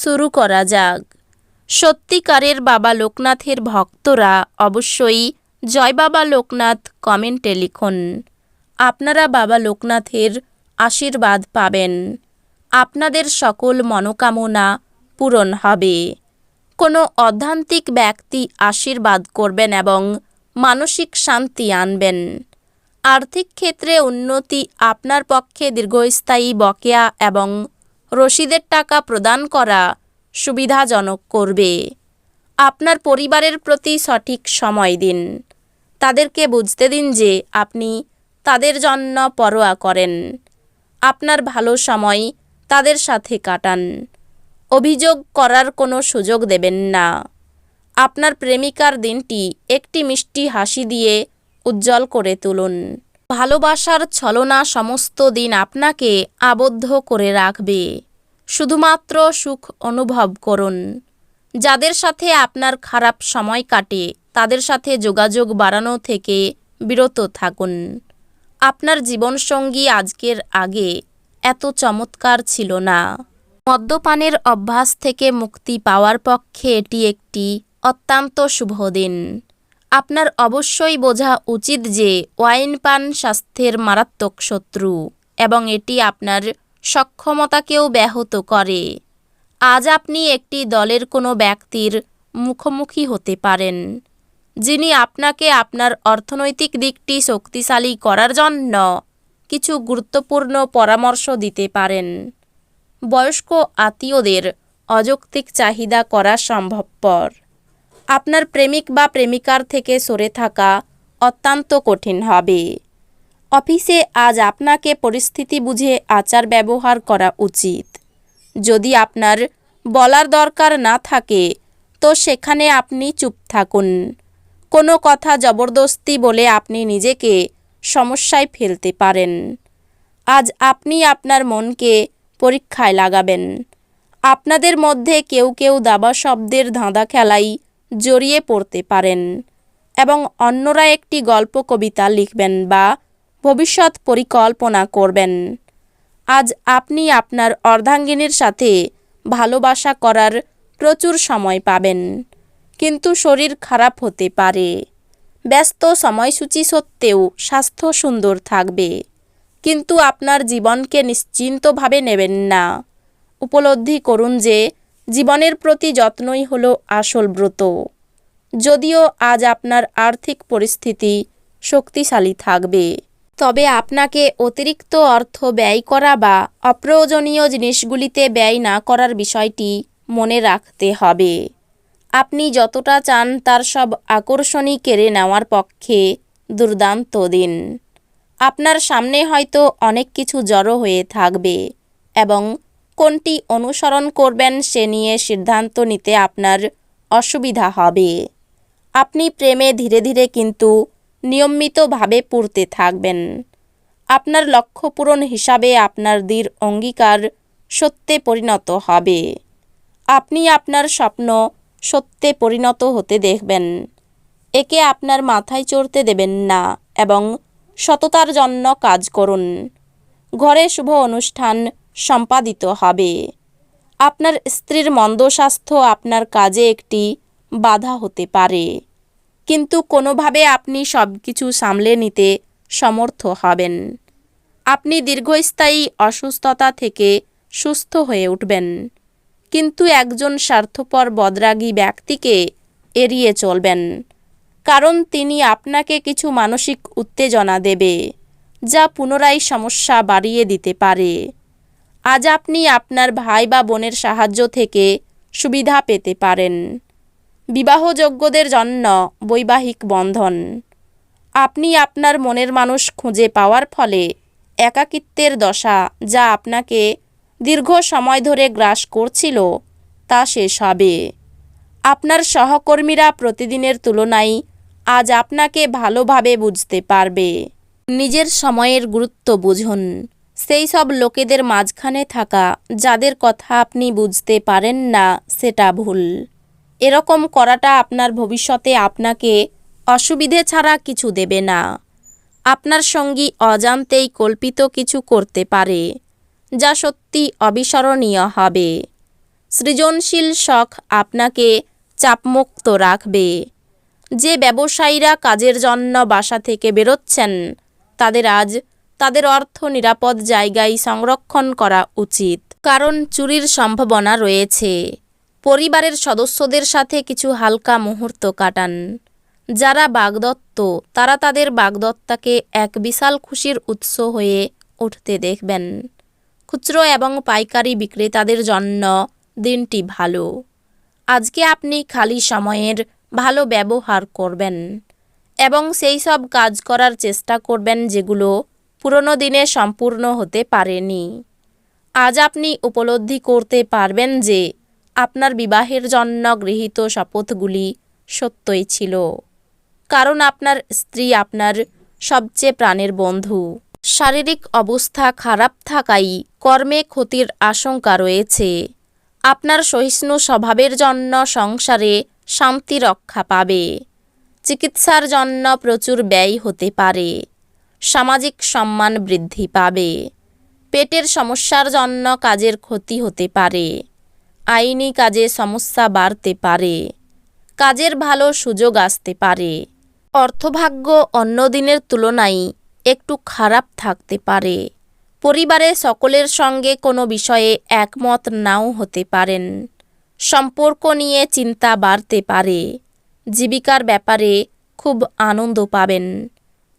শুরু করা যাক। সত্যিকারের বাবা লোকনাথের ভক্তরা অবশ্যই জয় বাবা লোকনাথ কমেন্টে লিখুন। আপনারা বাবা লোকনাথের আশীর্বাদ পাবেন। আপনাদের সকল মনোকামনা পূরণ হবে। কোনো অধ্যান্তিক ব্যক্তি আশীর্বাদ করবেন এবং মানসিক শান্তি আনবেন। আর্থিক ক্ষেত্রে উন্নতি আপনার পক্ষে দীর্ঘস্থায়ী বকেয়া এবং রসিদের টাকা প্রদান করা সুবিধাজনক করবে। আপনার পরিবারের প্রতি সঠিক সময় দিন। তাদেরকে বুঝতে দিন যে আপনি তাদের জন্য পরোয়া করেন। আপনার ভালো সময় তাদের সাথে কাটান। অভিযোগ করার কোনো সুযোগ দেবেন না। আপনার প্রেমিকার দিনটি একটি মিষ্টি হাসি দিয়ে উজ্জ্বল করে তুলুন। ভালোবাসার ছলনা সমস্ত দিন আপনাকে আবদ্ধ করে রাখবে। শুধুমাত্র সুখ অনুভব করুন। যাদের সাথে আপনার খারাপ সময় কাটে, তাদের সাথে যোগাযোগ বাড়ানো থেকে বিরত থাকুন। আপনার জীবনসঙ্গী আজকের আগে এত চমৎকার ছিল না। মদ্যপানের অভ্যাস থেকে মুক্তি পাওয়ার পক্ষে এটি একটি অত্যন্ত শুভ দিন। আপনার অবশ্যই বোঝা উচিত যে ওয়াইন পান স্বাস্থ্যের মারাত্মক শত্রু এবং এটি আপনার সক্ষমতাকেও ব্যাহত করে। আজ আপনি একটি দলের কোনো ব্যক্তির মুখোমুখি হতে পারেন, যিনি আপনাকে আপনার অর্থনৈতিক দিকটি শক্তিশালী করার জন্য কিছু গুরুত্বপূর্ণ পরামর্শ দিতে পারেন। বয়স্ক আত্মীয়দের অযৌক্তিক চাহিদা করা সম্ভবপর। আপনার প্রেমিক বা প্রেমিকার থেকে সরে থাকা অত্যন্ত কঠিন হবে। অফিসে আজ আপনাকে পরিস্থিতি বুঝে আচার ব্যবহার করা উচিত। যদি আপনার বলার দরকার না থাকে, তো সেখানে আপনি চুপ থাকুন। কোনো কথা জবরদস্তি বলে আপনি নিজেকে সমস্যায় ফেলতে পারেন। আজ আপনি আপনার মনকে পরীক্ষায় লাগাবেন। আপনাদের মধ্যে কেউ কেউ দাবা শব্দের ধাঁধা খেলাই জড়িয়ে পড়তে পারেন এবং অন্যরা একটি গল্প, কবিতা লিখবেন বা ভবিষ্যৎ পরিকল্পনা করবেন। আজ আপনি আপনার অর্ধাঙ্গিনীর সাথে ভালোবাসা করার প্রচুর সময় পাবেন, কিন্তু শরীর খারাপ হতে পারে। ব্যস্ত সময়সূচি সত্ত্বেও স্বাস্থ্য সুন্দর থাকবে, কিন্তু আপনার জীবনকে নিশ্চিন্তভাবে নেবেন না। উপলব্ধি করুন যে জীবনের প্রতি যত্নই হলো আসল ব্রত। যদিও আজ আপনার আর্থিক পরিস্থিতি শক্তিশালী থাকবে। তবে আপনাকে অতিরিক্ত অর্থ ব্যয় করা বা অপ্রয়োজনীয় জিনিসগুলিতে ব্যয় না করার বিষয়টি মনে রাখতে হবে। আপনি যতটা চান তার সব আকর্ষণই কেড়ে নেওয়ার পক্ষে দুর্দান্ত দিন। আপনার সামনে হয়তো অনেক কিছু জড়ো হয়ে থাকবে এবং কোনটি অনুসরণ করবেন সে নিয়ে সিদ্ধান্ত নিতে আপনার অসুবিধা হবে। আপনি প্রেমে ধীরে ধীরে কিন্তু নিয়মিতভাবে পড়তে থাকবেন। আপনার লক্ষ্য পূরণ হিসাবে আপনার দৃঢ় অঙ্গীকার সত্যে পরিণত হবে। আপনি আপনার স্বপ্ন সত্যে পরিণত হতে দেখবেন। একে আপনার মাথায় চড়তে দেবেন না এবং সততার জন্য কাজ করুন। ঘরে শুভ অনুষ্ঠান সম্পাদিত হবে। আপনার স্ত্রীর মন্দ স্বাস্থ্য আপনার কাজে একটি বাধা হতে পারে। কিন্তু কোনোভাবে আপনি সব কিছু সামলে নিতে সমর্থ হবেন। আপনি দীর্ঘস্থায়ী অসুস্থতা থেকে সুস্থ হয়ে উঠবেন। কিন্তু একজন স্বার্থপর, বদরাগী ব্যক্তিকে এড়িয়ে চলবেন। কারণ তিনি আপনাকে কিছু মানসিক উত্তেজনা দেবে, যা পুনরায় সমস্যা বাড়িয়ে দিতে পারে। আজ আপনি আপনার ভাই বা বোনের সাহায্য থেকে সুবিধা পেতে পারেন। বিবাহযোগ্যদের জন্য বৈবাহিক বন্ধন। আপনি আপনার মনের মানুষ খুঁজে পাওয়ার ফলে একাকিত্বের দশা যা আপনাকে দীর্ঘ সময় ধরে গ্রাস করছিল তা শেষ হবে। আপনার সহকর্মীরা প্রতিদিনের তুলনায় আজ আপনাকে ভালোভাবে বুঝতে পারবে। নিজের সময়ের গুরুত্ব বুঝুন। সেই সব লোকেদের মাঝখানে থাকা, যাদের কথা আপনি বুঝতে পারেন না, সেটা ভুল। এরকম করাটা আপনার ভবিষ্যতে আপনাকে অসুবিধে ছাড়া কিছু দেবে না। আপনার সঙ্গী অজান্তেই কল্পিত কিছু করতে পারে, যা সত্যি অবিস্মরণীয় হবে। সৃজনশীল শখ আপনাকে চাপমুক্ত রাখবে। যে ব্যবসায়ীরা কাজের জন্য বাসা থেকে বেরোচ্ছেন, তাদের আজ তাদের অর্থ নিরাপদ জায়গায় সংরক্ষণ করা উচিত। কারণ চুরির সম্ভাবনা রয়েছে। পরিবারের সদস্যদের সাথে কিছু হালকা মুহূর্ত কাটান। যারা বাগদত্ত, তারা তাদের বাগদত্তাকে এক বিশাল খুশির উৎস হয়ে উঠতে দেখবেন। খুচরো এবং পাইকারি বিক্রেতাদের জন্য দিনটি ভালো। আজকে আপনি খালি সময়ের ভালো ব্যবহার করবেন এবং সেই সব কাজ করার চেষ্টা করবেন যেগুলো পুরনো দিনে সম্পূর্ণ হতে পারেনি। আজ আপনি উপলব্ধি করতে পারবেন যে আপনার বিবাহের জন্য গৃহীত শপথগুলি সত্যই ছিল। কারণ আপনার স্ত্রী আপনার সবচেয়ে প্রাণের বন্ধু। শারীরিক অবস্থা খারাপ থাকাই কর্মে ক্ষতির আশঙ্কা রয়েছে। আপনার সহিষ্ণু স্বভাবের জন্য সংসারে শান্তি রক্ষা পাবে। চিকিৎসার জন্য প্রচুর ব্যয় হতে পারে। সামাজিক সম্মান বৃদ্ধি পাবে। পেটের সমস্যার জন্য কাজের ক্ষতি হতে পারে। আইনি কাজে সমস্যা বাড়তে পারে। কাজের ভালো সুযোগ আসতে পারে। অর্থভাগ্য অন্য দিনের তুলনায় একটু খারাপ থাকতে পারে। পরিবারে সকলের সঙ্গে কোনো বিষয়ে একমত নাও হতে পারেন। সম্পর্ক নিয়ে চিন্তা বাড়তে পারে। জীবিকার ব্যাপারে খুব আনন্দ পাবেন।